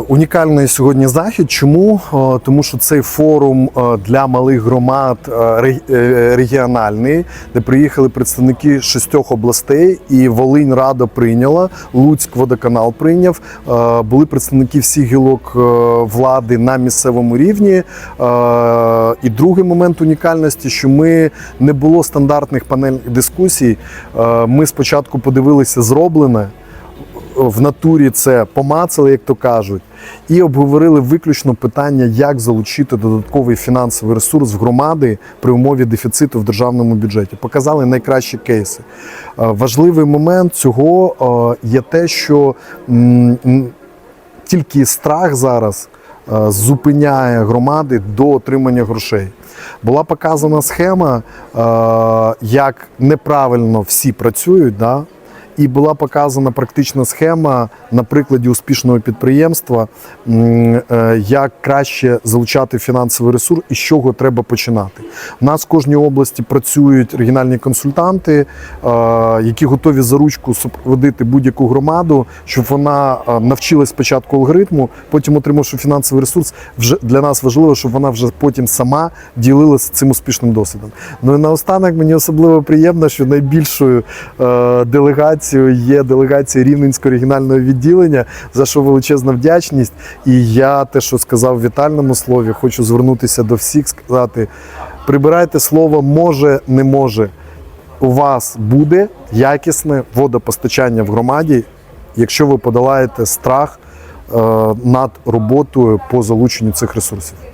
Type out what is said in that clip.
Унікальний сьогодні захід. Чому? Е, Тому що цей форум е, для малих громад е, регіональний, де приїхали представники шістьох областей, і Волинь Рада прийняла, Луцьк водоканал прийняв. Були представники всіх гілок влади на місцевому рівні. І другий момент унікальності, що ми не було стандартних панельних дискусій. Ми спочатку подивилися зроблене в натурі це помацали, як то кажуть, і обговорили виключно питання, як залучити додатковий фінансовий ресурс в громади при умові дефіциту в державному бюджеті. Показали найкращі кейси. Е, Важливий момент цього е, є те, що тільки страх зараз е, зупиняє громади до отримання грошей. Була показана схема, як неправильно всі працюють. І була показана практична схема на прикладі успішного підприємства, е, як краще залучати фінансовий ресурс і з чого треба починати. У нас в кожній області працюють регіональні консультанти, е, які готові за ручку супроводити будь-яку громаду, щоб вона е, навчилась спочатку алгоритму, потім отримавши фінансовий ресурс. Вже для нас важливо, щоб вона вже потім сама ділилася цим успішним досвідом. Ну і наостанок мені особливо приємно, що найбільшою е, делегацією є делегація Рівненського регіонального відділення, за що величезна вдячність. І я те, що сказав в вітальному слові, хочу звернутися до всіх, сказати: прибирайте слово може, не може. У вас буде якісне водопостачання в громаді, якщо ви подолаєте страх е, над роботою по залученню цих ресурсів.